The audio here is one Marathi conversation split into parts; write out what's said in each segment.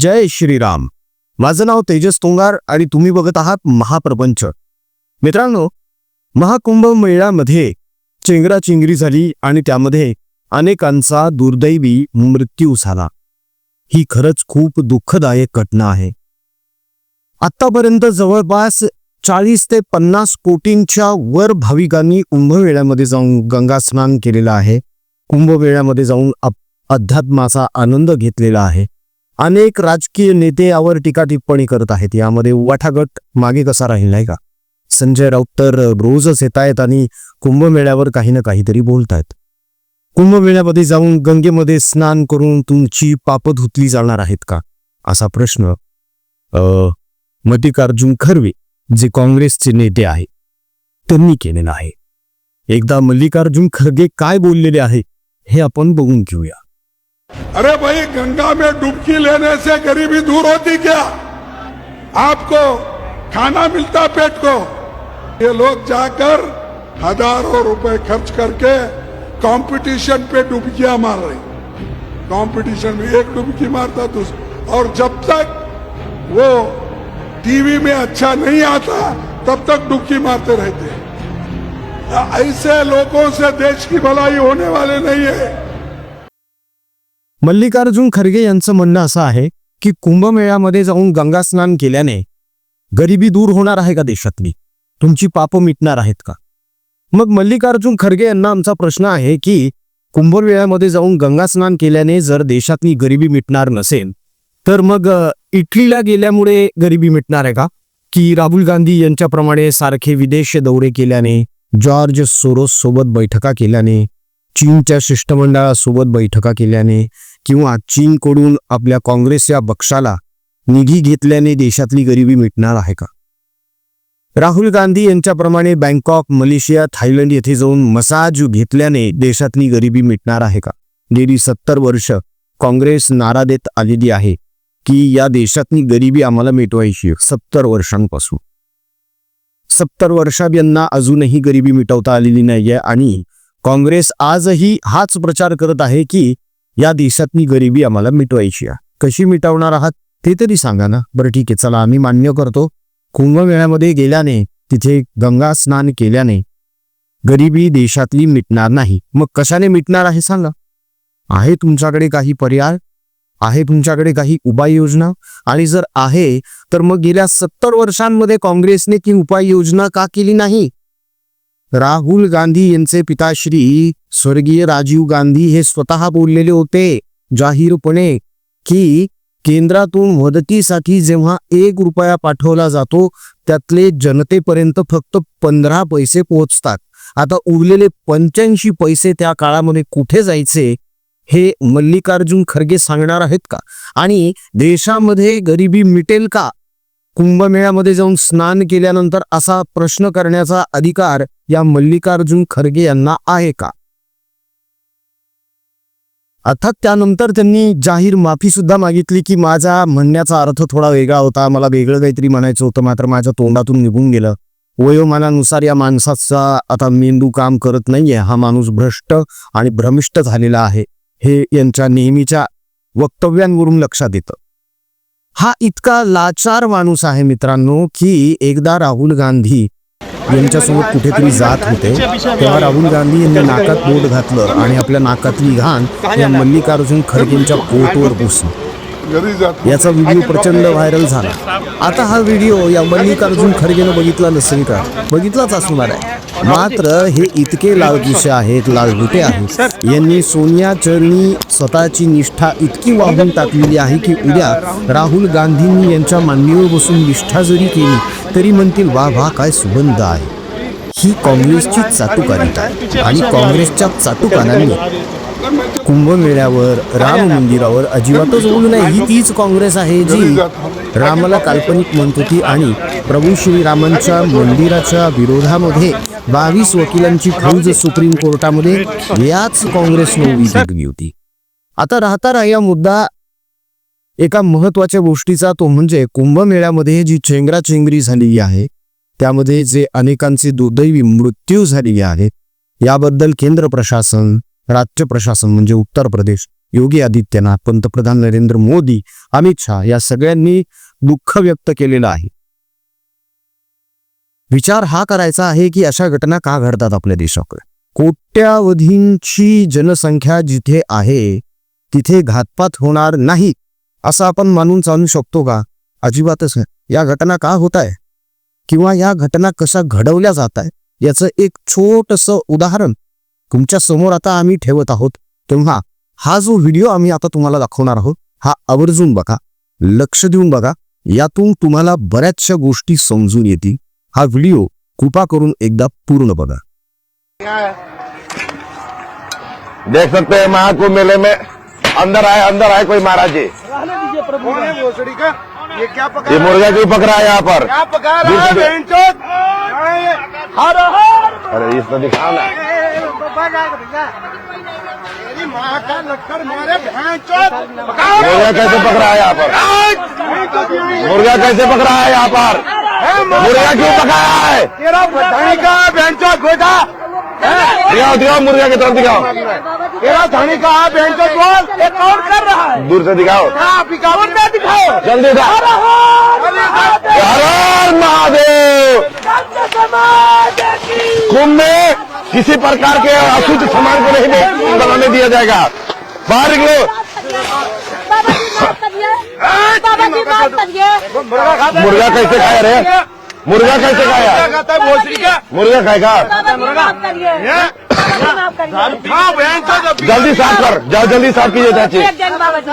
जय श्रीराम. माझं नाव तेजस तोंगार आणि तुम्ही बघत आहात महाप्रपंच. मित्रांनो महाकुंभ मेळ्यामध्ये चेंगराचेंगरी झाली आणि त्यामध्ये अनेकांचा दुर्दैवी मृत्यू झाला. ही खरंच खूप दुःखदायक घटना आहे. आतापर्यंत जवळपास चाळीस ते पन्नास कोटींच्या वर भाविकांनी कुंभमेळ्यामध्ये जाऊन गंगा स्नान केलेलं आहे. कुंभमेळ्यामध्ये जाऊन अध्यात्माचा आनंद घेतलेला आहे. अनेक राजकीय नेते यावर टीका टिप्पणी करत आहेत. यामध्ये वाठागट मागे कसा राहील नाही का? संजय राऊत तर रोजच येत आहेत आणि कुंभमेळ्यावर काही ना काहीतरी बोलतायत. कुंभमेळ्यामध्ये जाऊन गंगेमध्ये स्नान करून तुमची पाप धुतली जाणार आहेत का? असा प्रश्न मल्लिकार्जुन खरवे जे काँग्रेसचे नेते आहे त्यांनी केलेला आहे. एकदा मल्लिकार्जुन खरगे काय बोललेले आहे हे आपण बघून घेऊया. अरे भाई, गंगा में डुबकी लेने से गरीबी दूर होती क्या? आपको खाना मिलता पेट को? ये लोग जाकर हज़ारों रुपए खर्च करके कंपटीशन पे डुबकियाँ मार रहे कंपटीशन में एक डुबकी मारता दूसरा और जब तक वो टीवी में अच्छा नहीं आता, तब तक डुबकी मारते रहते ऐसे लोगों से देश की भलाई होने वाले नहीं है। मल्लिकार्जुन खरगे यांचं म्हणणं असं आहे की कुंभमेळ्यामध्ये जाऊन गंगा स्नान केल्याने गरिबी दूर होणार आहे का देशातली? तुमची पापं मिटणार आहेत का? मग मल्लिकार्जुन खरगे यांना आमचा प्रश्न आहे की कुंभमेळ्यामध्ये जाऊन गंगा स्नान केल्याने जर देशातली गरिबी मिटणार नसेल तर मग इटलीला गेल्यामुळे गरिबी मिटणार आहे का? की राहुल गांधी यांच्याप्रमाणे सारखे विदेश दौरे केल्याने जॉर्ज सोरोस सोबत बैठका केल्याने चीनच्या शिष्टमंडळासोबत बैठका केल्याने किंवा चीनकडून आपल्या काँग्रेस या पक्षाला निधी घेतल्याने देशातली गरिबी मिटणार आहे का? राहुल गांधी यांच्याप्रमाणे बँकॉक मलेशिया थायलंड येथे जाऊन मसाज घेतल्याने देशातली गरिबी मिटणार आहे का? गेली सत्तर वर्ष काँग्रेस नारा देत आलेली आहे की या देशातली गरिबी आम्हाला मिटवायची सत्तर वर्षांपासून. सत्तर वर्षात यांना अजूनही गरिबी मिटवता आलेली नाहीये आणि काँग्रेस आजही हाच प्रचार करत आहे की या देशातली गरिबी आम्हाला मिटवायची आहे. कशी मिटवणार आहात ते तरी सांगा ना. बरं ठीक आहे चला आम्ही मान्य करतो. कुंभमेळ्यामध्ये गेल्याने तिथे गंगा स्नान केल्याने गरिबी देशातली मिटणार नाही. मग कशाने मिटणार आहे सांगा. आहे तुमच्याकडे काही पर्याय? आहे तुमच्याकडे काही उपाययोजना? आणि जर आहे तर मग गेल्या सत्तर वर्षांमध्ये काँग्रेसने ती उपाययोजना का केली नाही? राहुल गांधी यांचे पिताश्री स्वर्गीय राजीव गांधी हे स्वतः बोललेले होते जाहीरपणे की केंद्रातून मदतीसाठी जेव्हा एक रुपया पाठवला जातो त्यातले जनतेपर्यंत फक्त पंधरा पैसे पोहोचतात. आता उरलेले पंच्याऐंशी पैसे त्या काळामध्ये कुठे जायचे हे मल्लिकार्जुन खरगे सांगणार आहेत का? आणि देशामध्ये गरिबी मिटेल का? कुंभमेळ्यामध्ये जाऊन स्नान केल्यानंतर असा प्रश्न करण्याचा अधिकार या मल्लिकार्जुन खरगे यांना आहे का? अर्थात त्यानंतर त्यांनी जाहीर माफी सुद्धा मागितली की माझा म्हणण्याचा अर्थ थोडा वेगळा होता. मला वेगळं काहीतरी म्हणायचं होतं मात्र माझ्या तोंडातून निघून गेलं. वयोमानानुसार या माणसाचा आता मेंदू काम करत नाहीये. हा माणूस भ्रष्ट आणि भ्रमिष्ट झालेला आहे. हे यांच्या नेहमीच्या वक्तव्यांवरून लक्षात येतं. हा इतका लाचार माणूस आहे मित्रांनो की एकदा राहुल गांधी यांच्यासोबत कुठेतरी जात होते. तेव्हा राहुल गांधी यांनी नाकात बोट घातलं आणि आपल्या नाकातली घाण या मल्लिकार्जुन खरगेंच्या पोटवर पुसली. याचा व्हिडिओ प्रचंड व्हायरल झाला. आता हा व्हिडिओ या मल्लिकार्जुन खरगेनं बघितला नसेल का? बघितलाच असणार आहे. मात्र हे इतके लालकुशे आहेत लालगुटे आहेत. यांनी सोनिया चरणी स्वतःची निष्ठा इतकी वाहून टाकलेली आहे की उद्या राहुल गांधींनी यांच्या मांडीवर बसून निष्ठा जरी केली तरी म्हणतील वा वा काय सुगंध आहे. ही काँग्रेसची चाटुकारिता आहे. आणि काँग्रेसच्या चाटुकारांनी कुंभमेळ्यावर राम मंदिरावर अजिबातच बोलू नये ही तीच काँग्रेस आहे जी रामाला काल्पनिक म्हणत होती आणि प्रभू श्रीरामांच्या मंदिराच्या विरोधामध्ये बावीस वकिलांची फौज सुप्रीम कोर्टामध्ये याच काँग्रेसनं उभी केली होती. आता राहता राहिला मुद्दा एका महत्त्वाच्या गोष्टीचा तो म्हणजे कुंभमेळ्यामध्ये जी चेंगराचेंगरी झालेली आहे त्यामध्ये जे अनेकांचे दुर्दैवी मृत्यू झालेले आहेत याबद्दल केंद्र प्रशासन राज्य प्रशासन म्हणजे उत्तर प्रदेश. योगी आदित्यनाथ पंतप्रधान नरेंद्र मोदी अमित शहा या सगळ्यांनी दुःख व्यक्त केलेलं आहे. विचार हा करायचा आहे की अशा घटना का घडतात आपल्या देशाकडे? कोट्यावधींची जनसंख्या जिथे आहे तिथे घातपात होणार नाही असं आपण मानून चालू शकतो का? अजिबातच या घटना का होत आहे किंवा या घटना कशा घडवल्या जात आहे याचं एक छोटस उदाहरण तुमच्यासमोर आता आम्ही ठेवत आहोत. तेव्हा हा जो व्हिडिओ आम्ही आता तुम्हाला दाखवणार आहोत हा आवर्जून बघा. लक्ष देऊन बघा. यातून तुम्हाला बऱ्याचशा गोष्टी समजून येतील. हा व्हिडिओ कृपा करून एकदा पूर्ण बघा. देख सकते हैं महाकुंभ मेले में अंदर आए अंदर आए कोई महाराज जी। है भोसड़ी का? ये क्या पका ये मुर्गा क्यों पकड़ा है यहाँ पर? क्या पका रहा है से- हर हर। अरे दिखाओ ना। माँ का लक्कर मारे मुर्गा कैसे पकड़ा है यहाँ पर? मुर्गा कैसे पकड़ा है यहाँ पर? मुर्गा क्यों पकाया है? तेरा का बेंचोद गोदा। दिखाओ दिखाओ मुर्गा की तरफ़ दिखाओ। तेरा धनी का बेंचोद बोल ये कौन कर रहा है? दूर से दिखाओ। आप कौन दिखाओ। जल्दी हर हर महादेव। कुंभ में किसी प्रकार के अशुद्ध सामान को नहीं दे- बनाने दिया जाएगा। बाहर निकलो। बाबा जी माफ़ करिए। बाबा जी माफ़ करिए। मुर्गा मुर्गा कैसे खाया रे? मुर्गा कैसे क्या खाया खाता है भोसड़ी का। मुर्गा खाएगा बाबा जी माफ करिए। बाबा जी माफ करिए हाँ बेंचोद अभी जल्दी साफ कर जाओ जल्दी साफ कीजिए चाची। एक जन बाबा जी।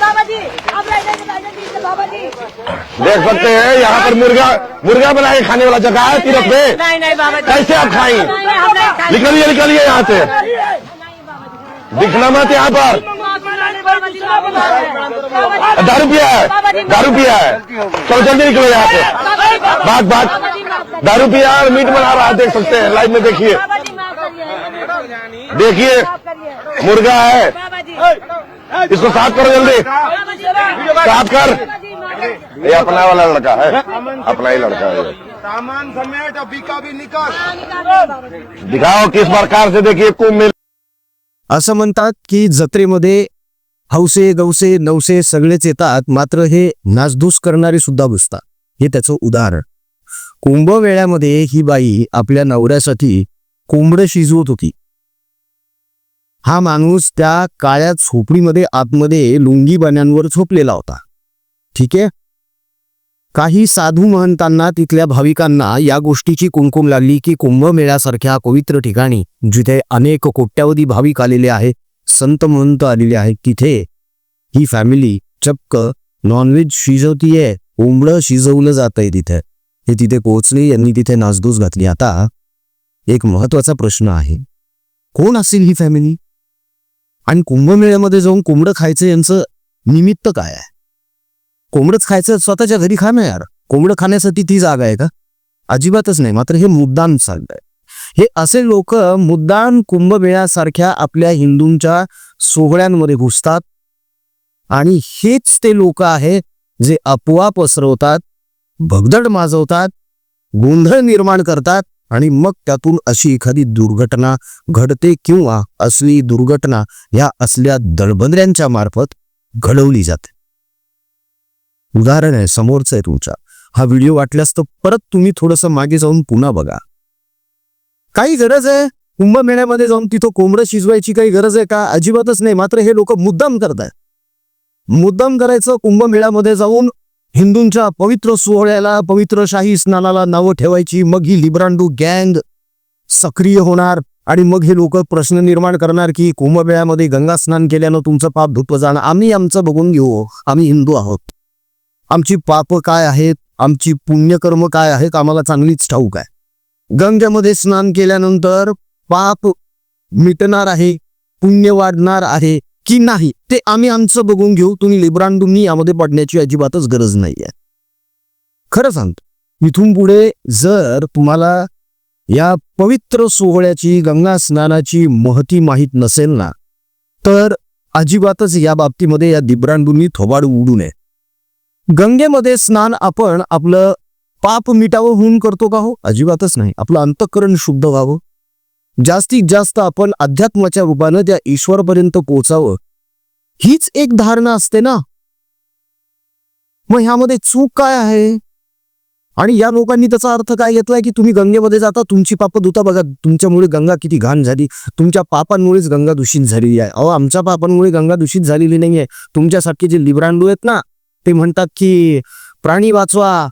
बाबा जी अब रह जाएंगे राजा जी से बाबा जी। देख सकते हैं यहाँ पर मुर्गा मुर्गा बना के खाने वाला जगह है तीरथ पे नहीं नहीं बाबा जी। कैसे आप खाई नहीं नहीं हम नहीं खाएंगे। निकलिए निकलिए यहाँ से। नहीं बाबा जी दिखना मत यहाँ पर। बाबा जी माफ करिए दारू पिया है दारू पिया है। चलो जल्दी निकलो यहाँ से। बात बात। दारू पिया है और मीट बना रहा है देख सकते हैं लाइव में देखिए। देखिए मुर्गा है। इसको साफ़ करो जल्दी। साफ़ कर। ये अपना वाला लड़का है। अपना ही लड़का है। सामान समेट अभी का भी निकाल। दिखाओ किस प्रकार से देखिए कुंभ मेले। असं म्हणतात की जत्रेमध्ये हौसे गवसे नवसे सगळेच येतात मात्र हे नासधूस करणारे सुद्धा बसतात. हे त्याचं उदाहरण. कुंभमेळ्यामध्ये ही बाई आपल्या नवऱ्यासाठी कोंबडं शिजवत होती. हा माणूस त्या काळ्या झोपडीमध्ये आतमध्ये लुंगी बाण्यांवर झोपलेला होता. ठीक आहे? काही साधू महंतांना तिथल्या भाविकांना या गोष्टीची कुंकुम लागली की कुंभमेळ्यासारख्या पवित्र ठिकाणी जिथे अनेक कोट्यावधी भाविक आलेले आहेत संत महंत आलेले आहेत तिथे ही फॅमिली चक्क नॉनव्हेज शिजवतीये कोंबडं शिजवलं जात आहे तिथे. हे तिथे पोहोचले यांनी तिथे नासधूस घातली. आता एक महत्त्वाचा प्रश्न आहे. कोण असेल ही फॅमिली आणि कुंभमेळ्यामध्ये जाऊन कोंबडं खायचं यांचं निमित्त काय आहे? कोंबडंच खायचं स्वतःच्या घरी खा ना यार. कोंबडं खाण्यासाठी ती जागा आहे का? अजिबातच नाही. मात्र हे मुद्दाम चाललंय. हे असे लोक मुद्दाम कुंभमेळ्यासारख्या आपल्या हिंदूंच्या सोहळ्यांमध्ये घुसतात. आणि हेच ते लोक आहे जे अफवा पसरवतात भगदड माजवतात गोंधळ निर्माण करतात आणि मग त्यातून अशी एखादी दुर्घटना घडते किंवा असली दुर्घटना या असल्या दळबंद्र्यांच्या मार्फत घडवली जाते. उदाहरण आहे समोरचं आहे तुमच्या हा व्हिडिओ वाटल्यास तर परत तुम्ही थोडंसं मागे जाऊन पुन्हा बघा. काही गरज आहे? कुंभमेळ्यामध्ये जाऊन तिथं कोंबडं शिजवायची काही गरज आहे का? अजिबातच नाही. मात्र हे लोक मुद्दाम करतात मुद्दाम करायचं कुंभमेळ्यामध्ये जाऊन हिंदूंच्या पवित्र सोहळ्याला पवित्र शाही स्नानाला नावं ठेवायची. मग ही लिब्रांडू गँग सक्रिय होणार आणि मग हे लोक प्रश्न निर्माण करणार की कुंभमेळ्यामध्ये गंगा स्नान केल्यानं तुमचं पाप धुतलं जाणं. आम्ही आमचं बघून घेऊ. आम्ही हिंदू आहोत. आमची पाप काय आहेत? आमची पुण्यकर्म काय आहेत? आम्हाला चांगलीच ठाऊक आहे. गंगेमध्ये स्नान केल्यानंतर पाप मिटणार आहे पुण्य वाढणार आहे की नाही ते आम्ही आमचं बघून घेऊ. तुम्ही लिब्रांडूंनी यामध्ये पडण्याची अजिबातच गरज नाहीये. खरं सांगतो इथून पुढे जर तुम्हाला या पवित्र सोहळ्याची गंगा स्नानाची महती माहीत नसेल ना तर अजिबातच या बाबतीमध्ये या दिब्रांडूंनी थोबाड उडू नये. गंगेमध्ये स्नान आपण आपलं पाप मिटावं होऊन करतो का हो? अजिबातच नाही. आपलं अंतःकरण शुद्ध व्हावं. जास्तीत जास्त आपण अध्यात्माच्या रूपानं त्या ईश्वरपर्यंत पोचावं हीच एक धारणा असते ना? मग ह्यामध्ये चूक काय आहे? आणि या लोकांनी त्याचा अर्थ काय घेतलाय की तुम्ही गंगेमध्ये जाता तुमची पाप धुता बघा तुमच्यामुळे गंगा किती घाण झाली. तुमच्या पापांमुळेच गंगा दूषित झालेली आहे. अहो आमच्या पापांमुळे गंगा दूषित झालेली नाहीये. तुमच्यासारखे जे लिब्रांडू आहेत ना ते म्हणतात की प्राणी वाचवा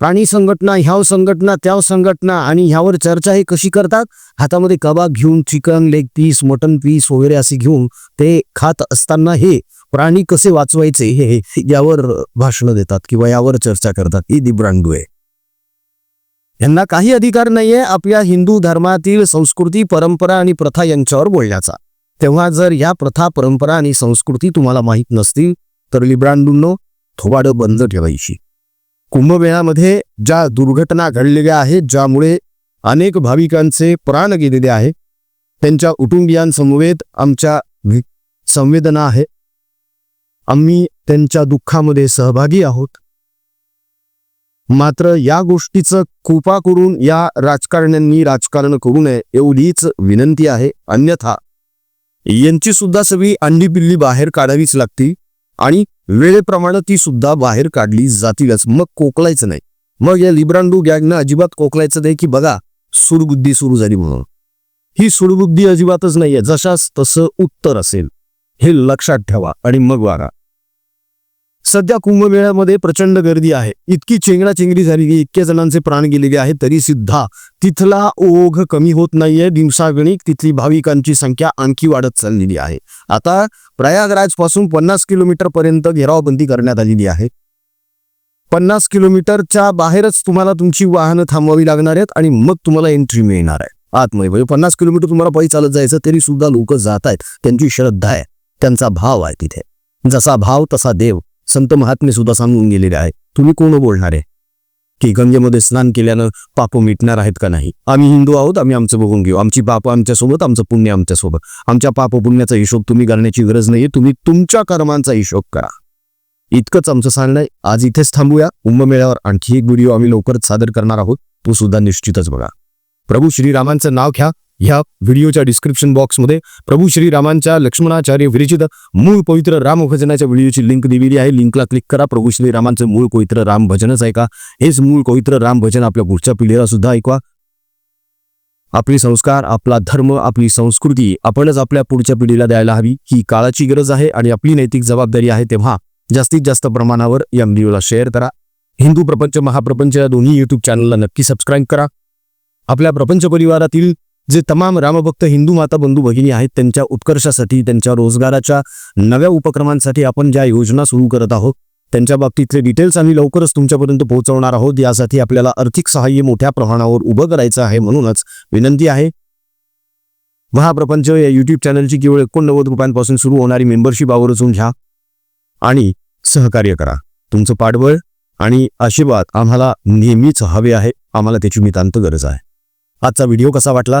प्राणी संघटना ह्याव संघटना त्याव संघटना आणि ह्यावर चर्चा हे कशी करतात? हातामध्ये कबाब घेऊन chicken leg piece mutton piece वगैरे असे घेऊन ते खात असताना हे प्राणी कसे वाचवायचे हे यावर भाषण देतात किंवा यावर चर्चा करतात. ही दिब्रांडू आहे. यांना काही अधिकार नाहीये आपल्या हिंदू धर्मातील संस्कृती परंपरा आणि प्रथा यांच्यावर बोलण्याचा. तेव्हा जर या प्रथा परंपरा आणि संस्कृती तुम्हाला माहीत नसतील तर लिब्रांडूंनो थोबाडं बंद ठेवायची कुंभमेळ्यामध्ये ज्या दुर्घटना घडलेल्या आहेत ज्यामुळे अनेक भाविकांचे प्राण गेलेले आहे त्यांच्या कुटुंबियांसमवेत आमच्या संवेदना आहे. आम्ही त्यांच्या दुःखामध्ये सहभागी आहोत. मात्र या गोष्टीचं कृपा करून या राजकारण्यांनी राजकारण करू नये एवढीच विनंती आहे. अन्यथा यांची सुद्धा सगळी अंडी पिल्ली बाहेर काढावीच लागती आणि वेळेप्रमाणे ती सुद्धा बाहेर काढली जातीलच. मग कोकलायचं नाही. मग या लिब्रांडू गॅगनं अजिबात कोकलायचं नाही की बघा सुरबुद्धी सुरू झाली म्हणून. ही सुरबुद्धी अजिबातच नाहीये. जशास तसं उत्तर असेल. हे लक्षात ठेवा आणि मग वागा. सध्या कुंभमेळ्यामध्ये प्रचंड गर्दी आहे. इतकी चेंगराचेंगरी झाली की इतक्या जणांचे प्राण गेलेले आहेत तरी सुद्धा तिथला ओघ कमी होत नाहीये. दिवसागणिक तिथली भाविकांची संख्या आणखी वाढत चाललेली आहे. आता प्रयागराजपासून पन्नास किलोमीटर पर्यंत घेरावबंदी करण्यात आलेली आहे. पन्नास किलोमीटरच्या बाहेरच तुम्हाला तुमची वाहनं थांबवावी लागणार आहेत आणि मग तुम्हाला एंट्री मिळणार आहे. आतमध्ये म्हणजे पन्नास किलोमीटर तुम्हाला पायी चालत जायचं तरी सुद्धा लोक जात आहेत. त्यांची श्रद्धा आहे. त्यांचा भाव आहे तिथे. जसा भाव तसा देव. संत महात्मे सुद्धा सांगून गेलेले आहे तुम्ही कोण बोलणार आहे? की गंगेमध्ये स्नान केल्यानं पाप मिटणार आहेत का नाही? आम्ही हिंदू आहोत आम्ही आमचं बघून घेऊ. आमची पाप आमच्यासोबत आमचं पुण्य आमच्यासोबत आमच्या पाप पुण्याचा हिशोब तुम्ही करण्याची गरज नाहीये. तुम्ही तुमच्या कर्मांचा हिशोब करा. इतकंच आमचं सांगणं आज इथेच थांबूया. कुंभमेळ्यावर आणखी एक व्हिडिओ आम्ही लवकरच सादर करणार आहोत. तो सुद्धा निश्चितच बघा. प्रभू श्रीरामांचं नाव घ्या. ह्या व्हिडिओच्या डिस्क्रिप्शन बॉक्समध्ये प्रभू श्रीरामांच्या लक्ष्मणाचार्य विरचित मूळ पवित्र राम भजनाच्या व्हिडिओची लिंक दिलेली आहे. लिंकला क्लिक करा. प्रभू श्रीरामांचं मूळ पवित्र राम भजनच ऐका. हेच मूळ पवित्र राम भजन आपल्या पुढच्या पिढीला सुद्धा ऐकवा. आपले संस्कार आपला धर्म आपली संस्कृती आपणच आपल्या पुढच्या पिढीला द्यायला हवी. ही काळाची गरज आहे आणि आपली नैतिक जबाबदारी आहे तेव्हा जास्तीत जास्त प्रमाणावर या व्हिडिओला शेअर करा. हिंदू प्रपंच महाप्रपंच या दोन्ही यूट्यूब चॅनलला नक्की सबस्क्राईब करा. आपल्या प्रपंच परिवारातील जे तमाम रामभक्त हिंदू माता बंधू भगिनी आहेत त्यांच्या उत्कर्षासाठी त्यांच्या रोजगाराच्या नव्या उपक्रमांसाठी आपण ज्या योजना सुरू करत आहोत त्यांच्या बाबतीतले डिटेल्स आम्ही लवकरच तुमच्यापर्यंत पोहोचवणार आहोत. यासाठी आपल्याला आर्थिक सहाय्य मोठ्या प्रमाणावर उभं करायचं आहे म्हणूनच विनंती आहे. महाप्रपंच या युट्यूब चॅनलची केवळ एकोणनव्वद रुपयांपासून सुरू होणारी मेंबरशिप आवर्जून घ्या आणि सहकार्य करा. तुमचं पाठबळ आणि आशीर्वाद आम्हाला नेहमीच हवे आहे. आम्हाला त्याची नितांत गरज आहे. आजचा व्हिडिओ कसा वाटला?